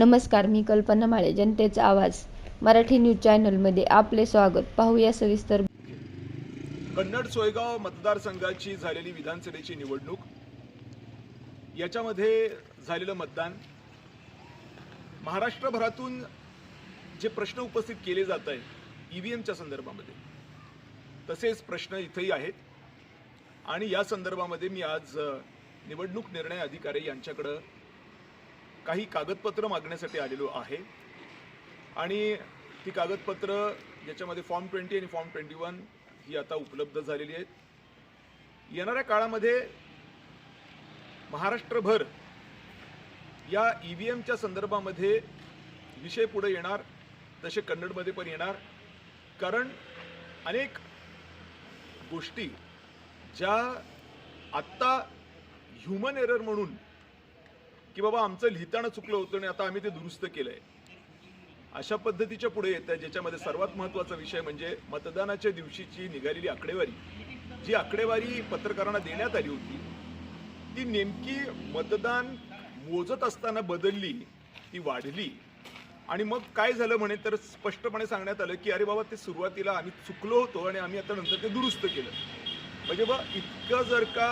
नमस्कार मी कल्पना माळे जनतेचा आवाज मराठी न्यूज चॅनलमध्ये आपले स्वागत. पाहूया सविस्तर. कन्नड सोयगाव मतदारसंघाची झालेली विधानसभेची निवडणूक. याच्यामध्ये झालेलं मतदान. महाराष्ट्रभरातून जे प्रश्न उपस्थित केले जात आहेत ई व्ही एमच्या संदर्भामध्ये. तसेच प्रश्न इथंही आहेत. आणि या संदर्भामध्ये मी आज निवडणूक निर्णय अधिकारी यांच्याकडं काही कागदपत्र मागण्यासाठी आलेलो आहे. आणि ती कागदपत्र ज्याच्यामध्ये फॉर्म ट्वेंटी आणि फॉर्म ट्वेंटी वन ही आता उपलब्ध झालेली आहेत. येणाऱ्या काळामध्ये महाराष्ट्रभर या ई व्ही एमच्या संदर्भामध्ये विषय पुढे येणार तसे कन्नडमध्ये पण येणार. कारण अनेक गोष्टी ज्या आत्ता ह्युमन एरर म्हणून की बाबा आमचं लिहिताना चुकलं होतं आणि आता आम्ही ते दुरुस्त केलंय. अशा पद्धतीच्या पुढे येत आहे ज्याच्यामध्ये सर्वात महत्त्वाचा विषय म्हणजे मतदानाच्या दिवशीची निघालेली आकडेवारी. जी आकडेवारी पत्रकारांना देण्यात आली होती ती नेमकी मतदान मोजत असताना बदलली ती वाढली. आणि मग काय झालं म्हणे तर स्पष्टपणे सांगण्यात आलं की अरे बाबा ते सुरुवातीला आम्ही चुकलो होतो आणि आम्ही आता नंतर ते दुरुस्त केलं. म्हणजे बा इतकं जर का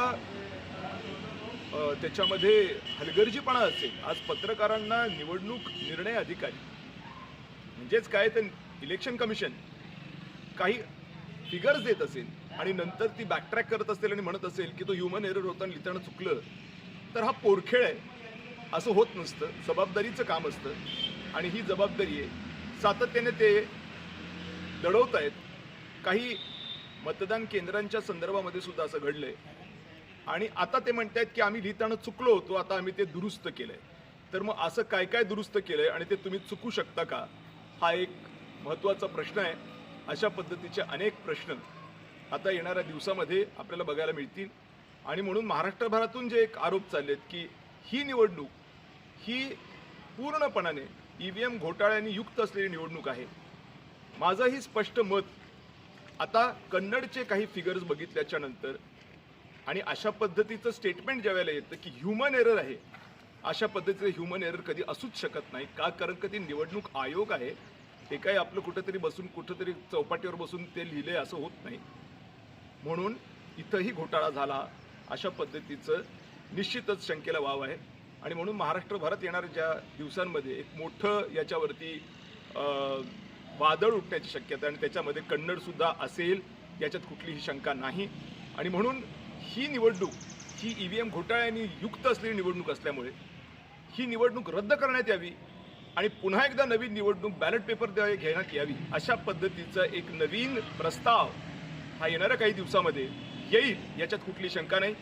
त्याच्यामध्ये हलगर्जीपणा असेल. आज पत्रकारांना निवडणूक निर्णय अधिकारी म्हणजेच काय तर इलेक्शन कमिशन काही फिगर्स देत असेल आणि नंतर ती बॅकट्रॅक करत असेल आणि म्हणत असेल की तो ह्युमन एरर होता आणि लिहिताना चुकलं तर हा पोरखेळ आहे. असं होत नसतं. जबाबदारीचं काम असतं. आणि ही जबाबदारी आहे. सातत्याने ते लढवत आहेत काही मतदान केंद्रांच्या संदर्भामध्ये सुद्धा असं घडलं आहे आणि आता ते म्हणत आहेत की आम्ही लिहिताना चुकलो होतो आता आम्ही ते दुरुस्त केलंय. तर मग असं काय काय दुरुस्त केलंय आणि ते तुम्ही चुकू शकता का? हा एक महत्त्वाचा प्रश्न आहे. अशा पद्धतीचे अनेक प्रश्न आता येणाऱ्या दिवसामध्ये आपल्याला बघायला मिळतील. आणि म्हणून महाराष्ट्रभरातून जे एक आरोप चाललेत की ही निवडणूक ही पूर्णपणाने ई व्ही एम घोटाळ्यांनी युक्त असलेली निवडणूक आहे. माझंही स्पष्ट मत आता कन्नडचे काही फिगर्स बघितल्याच्या नंतर आणि अशा पद्धतीचं स्टेटमेंट ज्या वेळेला येतं की ह्युमन एरर आहे अशा पद्धतीचं ह्युमन एरर कधी असूच शकत नाही. का? कारण कधी निवडणूक आयोग आहे ते काही आपलं कुठंतरी बसून कुठंतरी चौपाटीवर बसून ते लिहिले असं होत नाही. म्हणून इथंही घोटाळा झाला. अशा पद्धतीचं निश्चितच शंकेला वाव आहे. आणि म्हणून महाराष्ट्रभरात येणाऱ्या ज्या दिवसांमध्ये एक मोठं याच्यावरती वादळ उठण्याची शक्यता आणि त्याच्यामध्ये कन्नडसुद्धा असेल याच्यात कुठलीही शंका नाही. आणि म्हणून ही निवडणूक ही ई व्ही एम घोटाळ्यांनी युक्त असलेली निवडणूक असल्यामुळे ही निवडणूक रद्द करण्यात यावी आणि पुन्हा एकदा नवीन निवडणूक बॅलेट पेपरद्वारे घेण्यात यावी अशा पद्धतीचा एक नवीन प्रस्ताव हा येणाऱ्या काही दिवसामध्ये येईल याच्यात कुठली शंका नाही.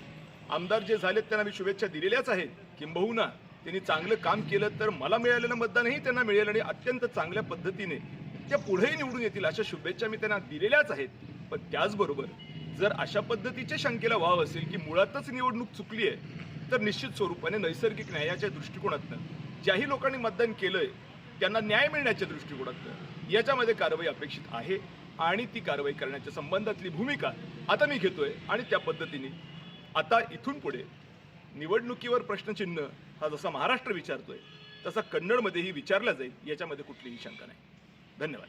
आमदार जे झालेत त्यांना मी शुभेच्छा दिलेल्याच आहेत. किंबहुना त्यांनी चांगलं काम केलं तर मला मिळालेलं मतदानही त्यांना मिळेल आणि अत्यंत चांगल्या पद्धतीने त्या पुढेही निवडून येतील अशा शुभेच्छा मी त्यांना दिलेल्याच आहेत. पण त्याचबरोबर जर अशा पद्धतीच्या शंकेला वाव असेल की मुळातच निवडणूक चुकली आहे तर निश्चित स्वरूपाने नैसर्गिक न्यायाच्या दृष्टिकोनातनं ज्याही लोकांनी मतदान केलंय त्यांना न्याय मिळण्याच्या दृष्टिकोनातनं याच्यामध्ये कारवाई अपेक्षित आहे आणि ती कारवाई करण्याच्या संबंधातली भूमिका आता मी घेतोय आणि त्या पद्धतीने आता इथून पुढे निवडणुकीवर प्रश्नचिन्ह हा जसा महाराष्ट्र विचारतोय तसा कन्नडमध्येही विचारला जाईल याच्यामध्ये कुठलीही शंका नाही. धन्यवाद.